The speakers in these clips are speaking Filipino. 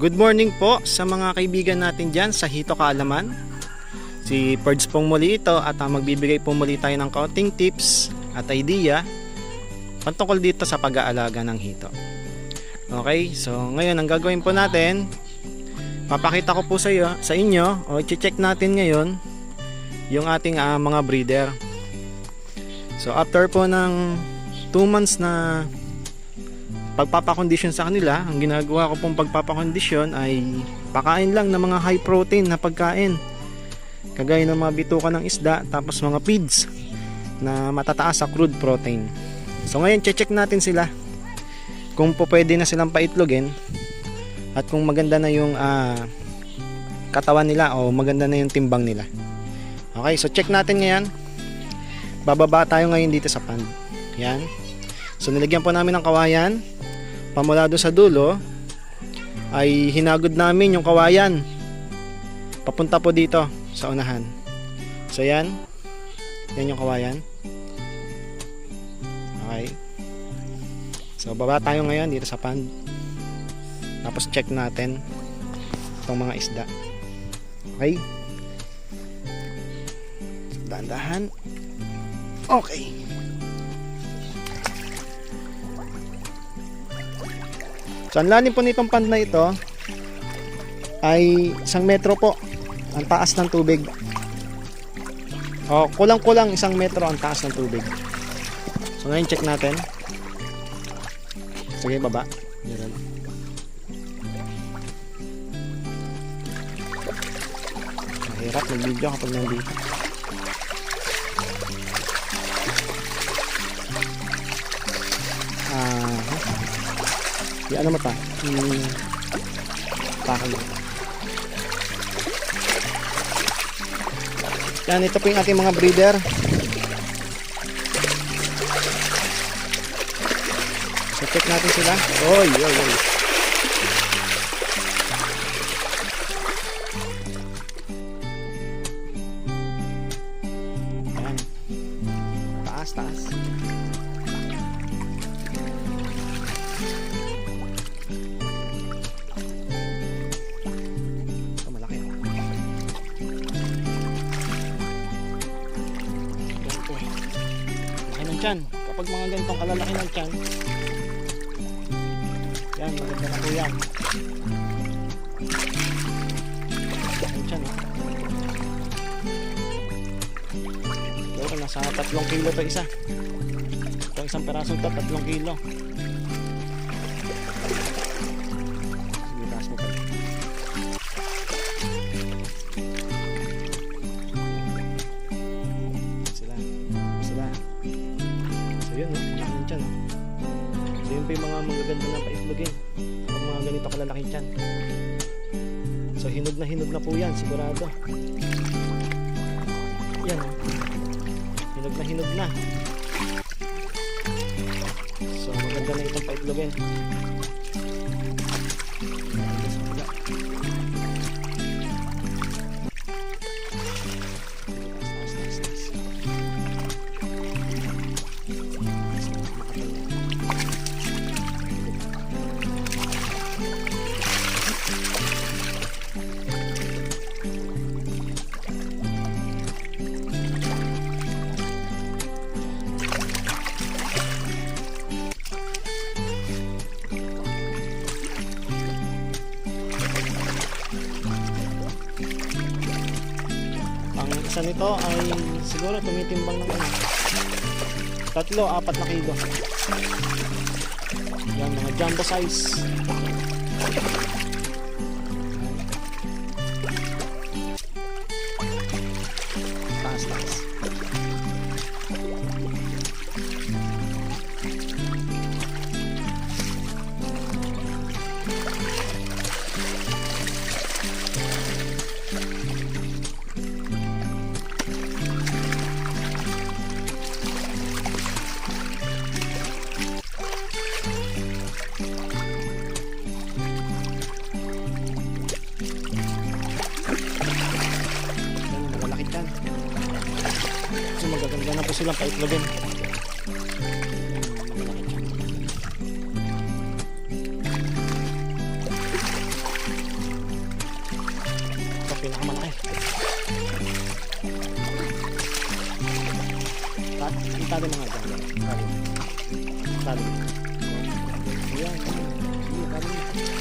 Good morning po sa mga kaibigan natin dyan sa Hito Kaalaman. Si Perds pong muli ito at ah, magbibigay po muli tayo ng kaunting tips at idea patungkol dito sa pag-aalaga ng hito. Okay, so ngayon ang gagawin po natin, papakita ko po sa, iyo, sa inyo o i-check natin ngayon yung ating ah, mga breeder. So after po ng 2 months na pagpapakondisyon sa kanila, ang ginagawa ko pong pagpapakondisyon ay pakain lang ng mga high protein na pagkain. Kagaya ng mga bituka ng isda, tapos mga feeds na matataas sa crude protein. So ngayon, check natin sila kung po pwede na silang paitlogin at kung maganda na yung ah, katawan nila o maganda na yung timbang nila. Okay, so check natin ngayon. Bababa tayo ngayon dito sa pond. Yan. So nilagyan po namin ng kawayan. Pamula doon sa dulo ay hinagod namin yung kawayan. Papunta po dito sa unahan. So yan. Yan yung kawayan. Okay. So baba tayo ngayon dito sa pond. Tapos check natin itong mga isda. Okay. Dahan-dahan. Okay. So, ang lalim po nitong pond na ito ay isang metro po ang taas ng tubig. O, kulang-kulang isang metro ang taas ng tubig. So, ngayon check natin. Sige, baba. Meron. Mahirap mag-video kapag nandito. Di ano mata? Hmm, pakay. Yan, ito po yung ating mga breeder. So, check natin sila. Oy, oy, oy. Tiyan. Kapag mga ganitong kalalaki ng tiyan, yan, maganda na po yan. Laki ng tiyan, oh. Ito, nasa tatlong kilo to isa. Ito isang perasong to, tatlong kilo. Po yan sigurado. Yan. No? hinog na hinog na. So maganda na itong paitlogin isa nito ay siguro tumitimbang ng ano. Tatlo, apat na kilo. Yan, mga jumbo size. ng paitlogin. Ito pinakamalaki. Itali mga dyan. Itali. Itali. Ayan. Ayan. Ayan.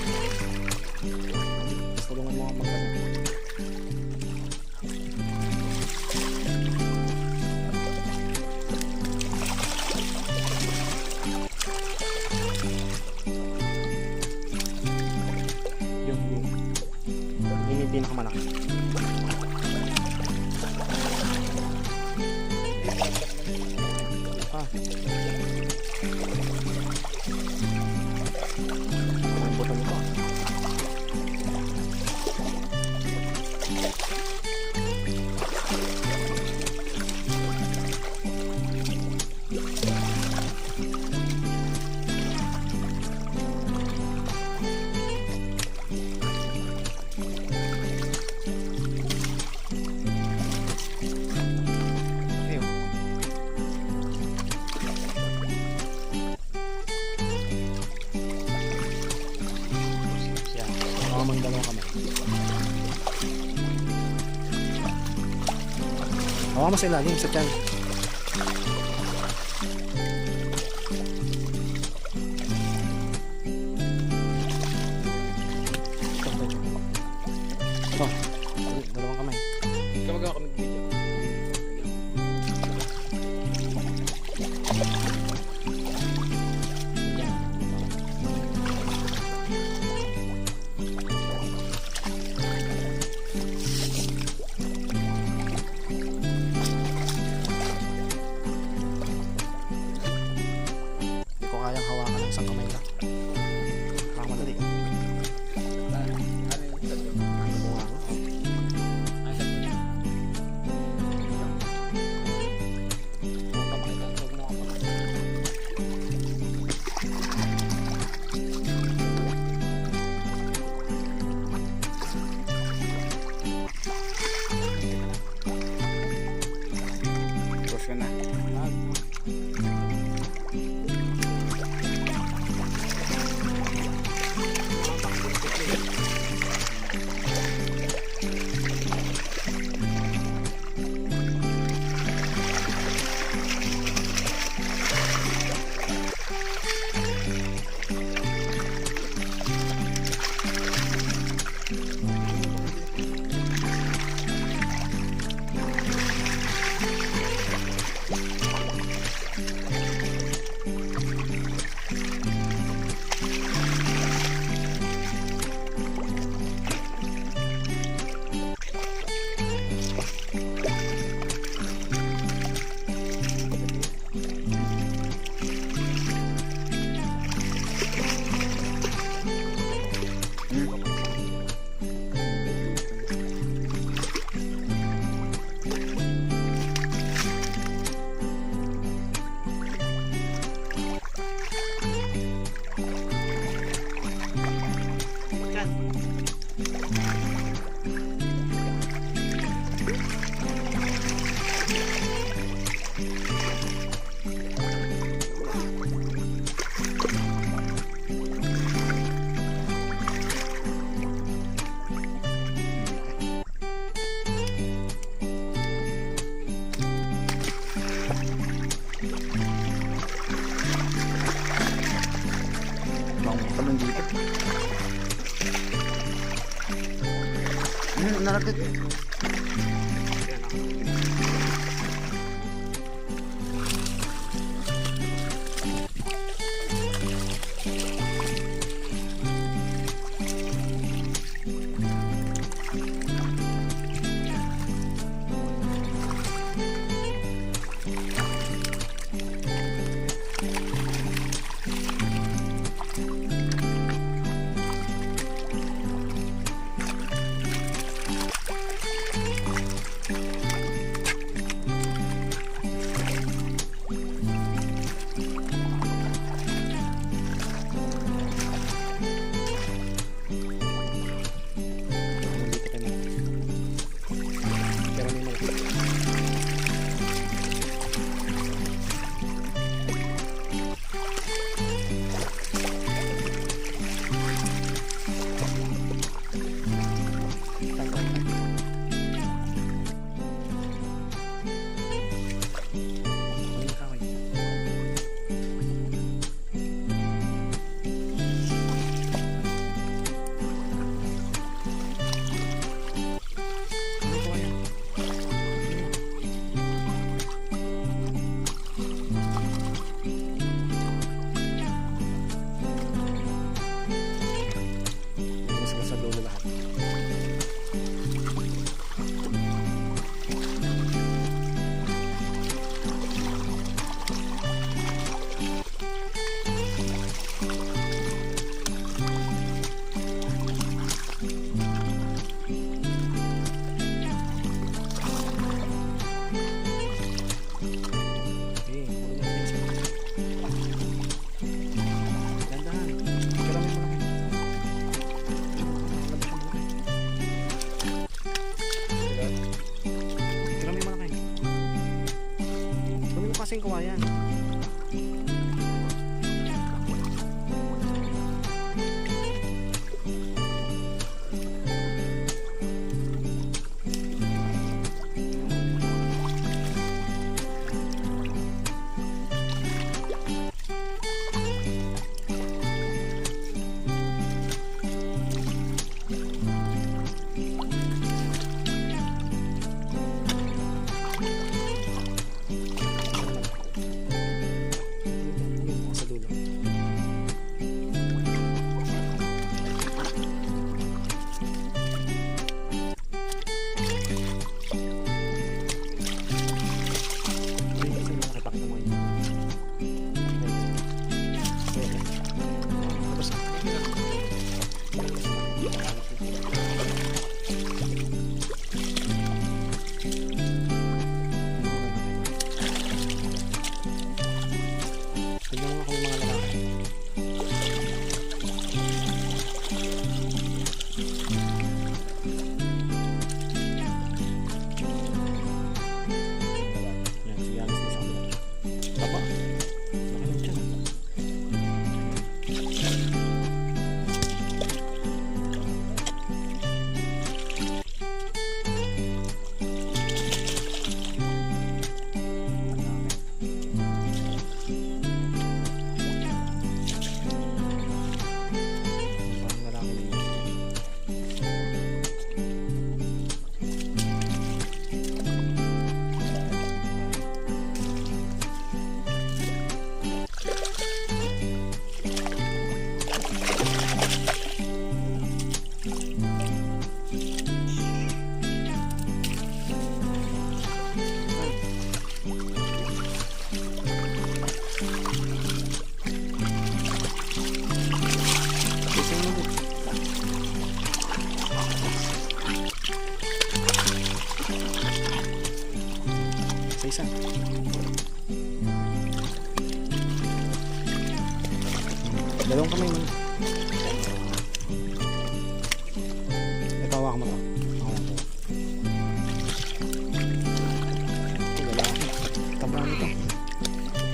Yung pinakamalaki. Ah. Mo sa ilalim sa tiyan. Ito. Oh, dalawang kamay. Kamagawa kami video. Ano, kasing kawayan.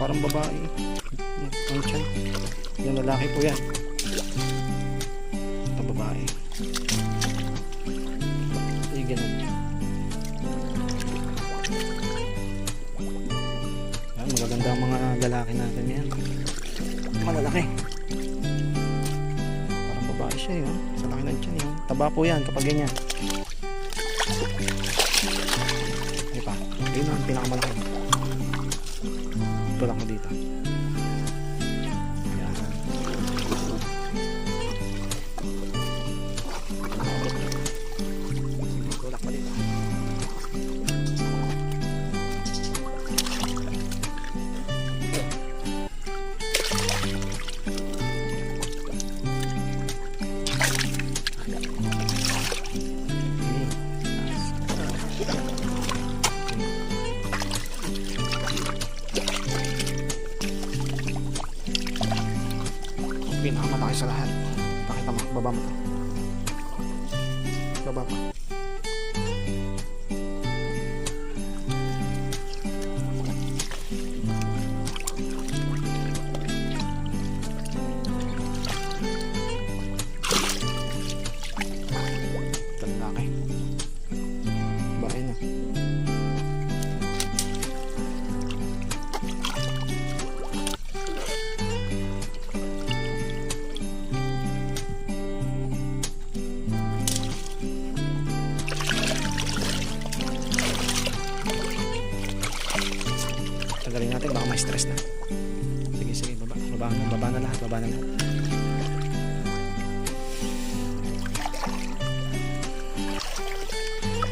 Parang babae. Ang tiyan. Yung lalaki po yan. Ito babae. Ay, ganun. Yan, magaganda ang mga lalaki natin yan. Malalaki. Parang babae siya yun. Sa laki ng tiyan yun. Taba po yan kapag ganyan. Ay pa. Ayun ang pinakamalaki. Tulak mo dito. Sa lahat. Pakita mo, baba mo to.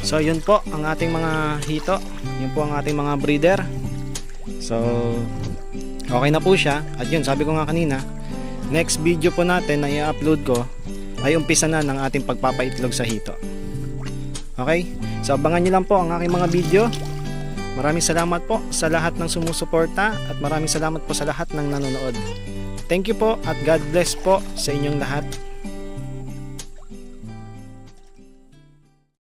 So, yun po ang ating mga hito. Yun po ang ating mga breeder. So, okay na po siya. At yun, sabi ko nga kanina, next video po natin na i-upload ko ay umpisa na ng ating pagpapaitlog sa hito. Okay? So, abangan nyo lang po ang aking mga video. Maraming salamat po sa lahat ng sumusuporta at maraming salamat po sa lahat ng nanonood. Thank you po at God bless po sa inyong lahat.